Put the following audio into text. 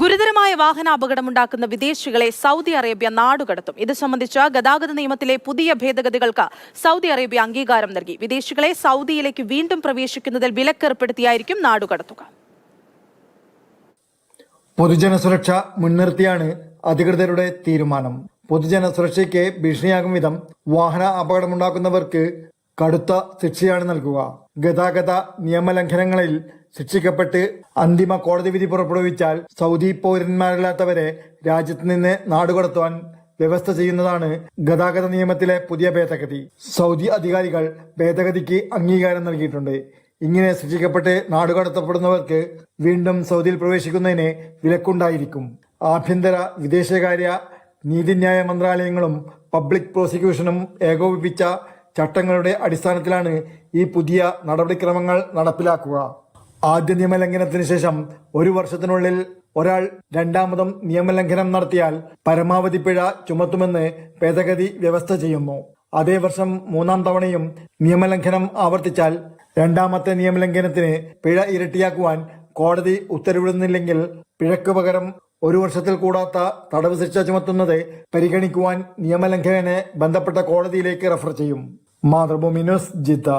ഗുരുതരമായ വാഹനാപകടമുണ്ടാക്കുന്ന വിദേശികളെ Saudi Arabia നാടുകടത്തും. ഇത് സംബന്ധിച്ച ഗതാഗത നിയമത്തിലെ പുതിയ ഭേദഗതികൾക്ക് സൗദി അറേബ്യ അംഗീകാരം നൽകി. വിദേശികളെ സൗദിയിലേക്ക് വീണ്ടും പ്രവേശിക്കുന്നതിൽ വിലക്കേർപ്പെടുത്തിയായിരിക്കും നാടുകടത്തുക. പൊതുജന സുരക്ഷ മുൻനിർത്തിയാണ് അധികൃതരുടെ തീരുമാനം. പൊതുജന സുരക്ഷയ്ക്ക് ഭീഷണിയാകും വിധം വാഹന അപകടമുണ്ടാക്കുന്നവർക്ക് കടുത്ത ശിക്ഷയാണ് നൽകുക. ഗതാഗത നിയമലംഘനങ്ങളിൽ ശിക്ഷിക്കപ്പെട്ട് അന്തിമ കോടതി വിധി പുറപ്പെടുവിച്ചാൽ സൗദി പൗരന്മാരല്ലാത്തവരെ രാജ്യത്ത് നിന്ന് നാടുകടത്തുവാൻ വ്യവസ്ഥ ചെയ്യുന്നതാണ് ഗതാഗത നിയമത്തിലെ പുതിയ ഭേദഗതി. സൗദി അധികാരികൾ ഭേദഗതിക്ക് അംഗീകാരം നൽകിയിട്ടുണ്ട്. ഇങ്ങനെ ശിക്ഷിക്കപ്പെട്ട് നാടുകടത്തപ്പെടുന്നവർക്ക് വീണ്ടും സൗദിയിൽ പ്രവേശിക്കുന്നതിന് വിലക്കുണ്ടായിരിക്കും. ആഭ്യന്തര വിദേശകാര്യ നീതിന്യായ മന്ത്രാലയങ്ങളും പബ്ലിക് പ്രോസിക്യൂഷനും ഏകോപിപ്പിച്ച ചട്ടങ്ങളുടെ അടിസ്ഥാനത്തിലാണ് ഈ പുതിയ നടപടിക്രമങ്ങൾ നടപ്പിലാക്കുക. ആദ്യ നിയമലംഘനത്തിന് ശേഷം ഒരു വർഷത്തിനുള്ളിൽ ഒരാൾ രണ്ടാമതും നിയമലംഘനം നടത്തിയാൽ പരമാവധി പിഴ ചുമത്തുമെന്ന് ഭേദഗതി വ്യവസ്ഥ ചെയ്യുന്നു. അതേ വർഷം മൂന്നാം തവണയും നിയമലംഘനം ആവർത്തിച്ചാൽ രണ്ടാമത്തെ നിയമലംഘനത്തിന് പിഴ ഇരട്ടിയാക്കുവാൻ കോടതി ഉത്തരവിടുന്നില്ലെങ്കിൽ പിഴക്ക് പകരം ഒരു വർഷത്തിൽ കൂടാത്ത തടവ് ശിക്ഷ ചുമത്തുന്നത് പരിഗണിക്കുവാൻ നിയമലംഘകനെ ബന്ധപ്പെട്ട കോടതിയിലേക്ക് റഫർ ചെയ്യും. मातृभूमिनस् जिता